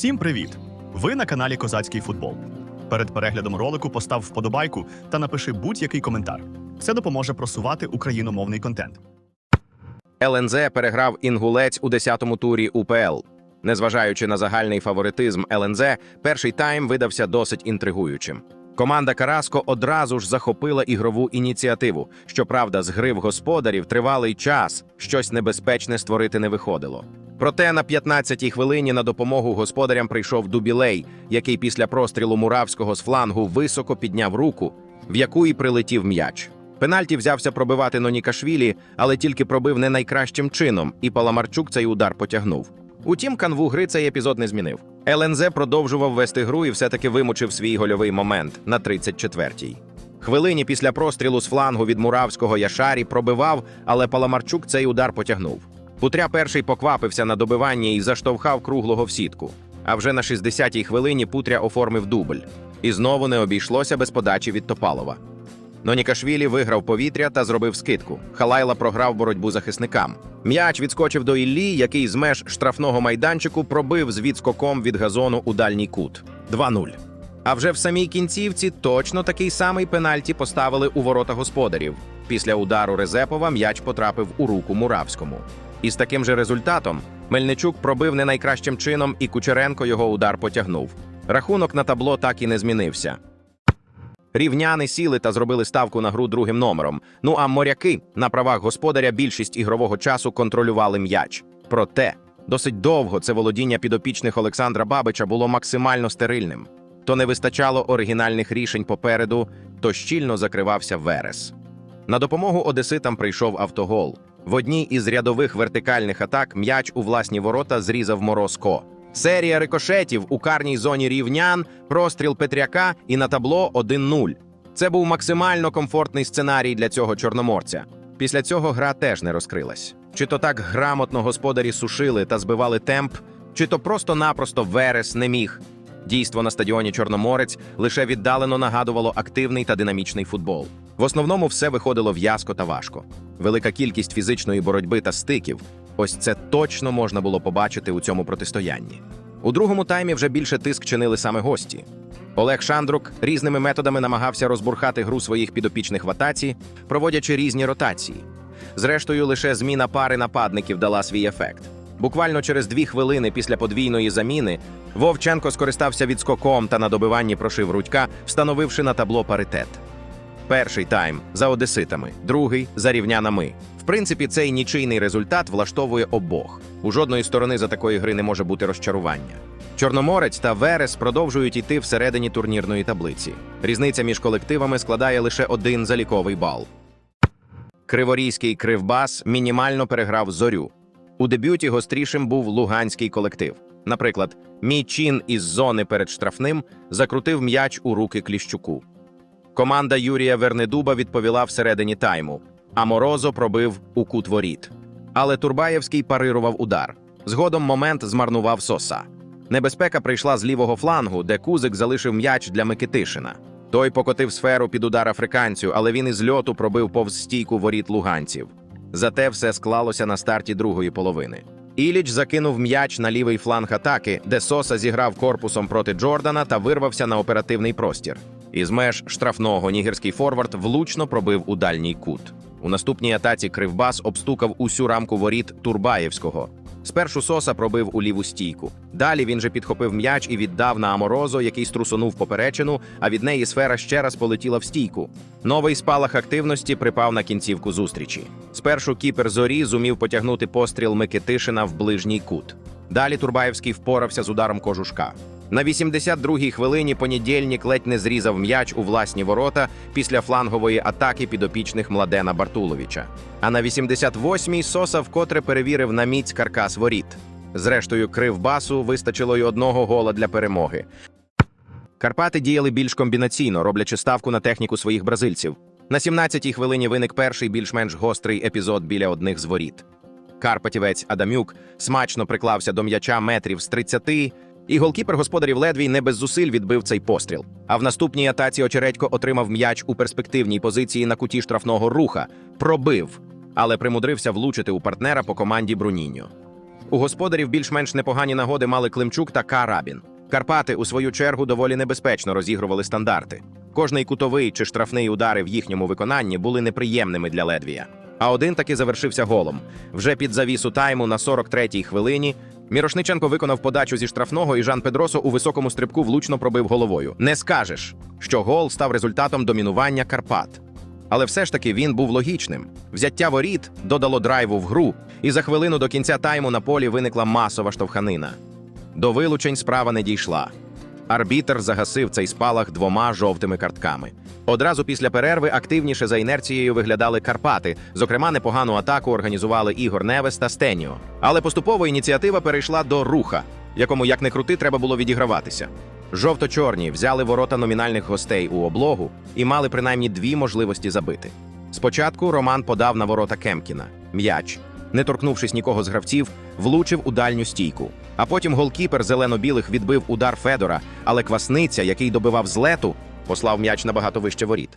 Всім привіт! Ви на каналі Козацький футбол. Перед переглядом ролику постав вподобайку та напиши будь-який коментар. Це допоможе просувати україномовний контент. ЛНЗ переграв інгулець у 10-му турі УПЛ. Незважаючи на загальний фаворитизм ЛНЗ, перший тайм видався досить інтригуючим. Команда Караско одразу ж захопила ігрову ініціативу. Щоправда, з гри в господарів тривалий час щось небезпечне створити не виходило. Проте на 15-й хвилині на допомогу господарям прийшов Дубілей, який після прострілу Муравського з флангу високо підняв руку, в яку і прилетів м'яч. Пенальті взявся пробивати Нонікашвілі, але тільки пробив не найкращим чином, і Паламарчук цей удар потягнув. Утім, канву гри цей епізод не змінив. ЛНЗ продовжував вести гру і все-таки вимучив свій гольовий момент на 34-й. Хвилині після прострілу з флангу від Муравського Яшарі пробивав, але Паламарчук цей удар потягнув. Путря перший поквапився на добиванні і заштовхав круглого в сітку. А вже на 60-й хвилині Путря оформив дубль. І знову не обійшлося без подачі від Топалова. Нонікашвілі виграв повітря та зробив скидку. Халайла програв боротьбу захисникам. М'яч відскочив до Іллі, який з меж штрафного майданчику пробив з відскоком від газону у дальній кут. 2-0. А вже в самій кінцівці точно такий самий пенальті поставили у ворота господарів. Після удару Резепова м'яч потрапив у руку Муравському. І з таким же результатом Мельничук пробив не найкращим чином, і Кучеренко його удар потягнув. Рахунок на табло так і не змінився. Рівняни сіли та зробили ставку на гру другим номером. Ну а моряки на правах господаря більшість ігрового часу контролювали м'яч. Проте досить довго це володіння підопічних Олександра Бабича було максимально стерильним. То не вистачало оригінальних рішень попереду, то щільно закривався Верес. На допомогу Одеситам прийшов автогол. В одній із рядових вертикальних атак м'яч у власні ворота зрізав Морозко. Серія рикошетів у карній зоні рівнян, простріл Петряка і на табло 1-0. Це був максимально комфортний сценарій для цього чорноморця. Після цього гра теж не розкрилась. Чи то так грамотно господарі сушили та збивали темп, чи то просто-напросто Верес не міг. Дійство на стадіоні Чорноморець лише віддалено нагадувало активний та динамічний футбол. В основному все виходило в'язко та важко. Велика кількість фізичної боротьби та стиків. Ось це точно можна було побачити у цьому протистоянні. У другому таймі вже більше тиск чинили саме гості. Олег Шандрук різними методами намагався розбурхати гру своїх підопічних в атаці, проводячи різні ротації. Зрештою, лише зміна пари нападників дала свій ефект. Буквально через дві хвилини після подвійної заміни Вовченко скористався відскоком та на добиванні прошив Рудька, встановивши на табло паритет. Перший тайм за одеситами, другий за рівнянами. В принципі, цей нічийний результат влаштовує обох. У жодної сторони за такої гри не може бути розчарування. Чорноморець та Верес продовжують йти всередині турнірної таблиці. Різниця між колективами складає лише один заліковий бал. Криворізький кривбас мінімально переграв зорю. У дебюті гострішим був луганський колектив. Наприклад, мій чин із зони перед штрафним закрутив м'яч у руки Кліщуку. Команда Юрія Вернедуба відповіла всередині тайму, а Морозо пробив у кут воріт. Але Турбаєвський парирував удар. Згодом момент змарнував соса. Небезпека прийшла з лівого флангу, де Кузик залишив м'яч для Микитишина. Той покотив сферу під удар африканцю, але він із льоту пробив повз стійку воріт луганців. Зате все склалося на старті другої половини. Іліч закинув м'яч на лівий фланг атаки, де Соса зіграв корпусом проти Джордана та вирвався на оперативний простір. Із меж штрафного нігерський форвард влучно пробив у дальній кут. У наступній атаці Кривбас обстукав усю рамку воріт Турбаєвського. Спершу Соса пробив у ліву стійку. Далі він же підхопив м'яч і віддав на Аморозо, який струсонув поперечину, а від неї сфера ще раз полетіла в стійку. Новий спалах активності припав на кінцівку зустрічі. Спершу кіпер зорі зумів потягнути постріл Микитишина в ближній кут. Далі Турбаєвський впорався з ударом кожушка. На 82-й хвилині понедільник ледь не зрізав м'яч у власні ворота після флангової атаки підопічних Младена Бартуловича. А на 88-й Соса вкотре перевірив на міць каркас воріт. Зрештою, Кривбасу вистачило й одного гола для перемоги. Карпати діяли більш комбінаційно, роблячи ставку на техніку своїх бразильців. На 17-й хвилині виник перший більш-менш гострий епізод біля одних з воріт. Карпатівець Адамюк смачно приклався до м'яча метрів з 30, і голкіпер господарів Ледвій не без зусиль відбив цей постріл. А в наступній атаці Очередько отримав м'яч у перспективній позиції на куті штрафного руха, пробив, але примудрився влучити у партнера по команді Бруніньо. У господарів більш-менш непогані нагоди мали Климчук та Карабін. Карпати, у свою чергу, доволі небезпечно розігрували стандарти. Кожний кутовий чи штрафний удари в їхньому виконанні були неприємними для Ледвія. А один таки завершився голом. Вже під завісу тайму на 43-й хвилині Мірошниченко виконав подачу зі штрафного, і Жан Педросо у високому стрибку влучно пробив головою. Не скажеш, що гол став результатом домінування Карпат. Але все ж таки він був логічним. Взяття воріт додало драйву в гру, і за хвилину до кінця тайму на полі виникла масова штовханина. До вилучень справа не дійшла. Арбітер загасив цей спалах двома жовтими картками. Одразу після перерви активніше за інерцією виглядали Карпати. Зокрема, непогану атаку організували Ігор Невес та Стеніо. Але поступово ініціатива перейшла до руха, якому як не крути треба було відіграватися. Жовто-чорні взяли ворота номінальних гостей у облогу і мали принаймні дві можливості забити. Спочатку Роман подав на ворота Кемкіна м'яч. Не торкнувшись нікого з гравців, влучив у дальню стійку. А потім голкіпер зелено-білих відбив удар Федора, але квасниця, який добивав з лету, послав м'яч набагато вище воріт.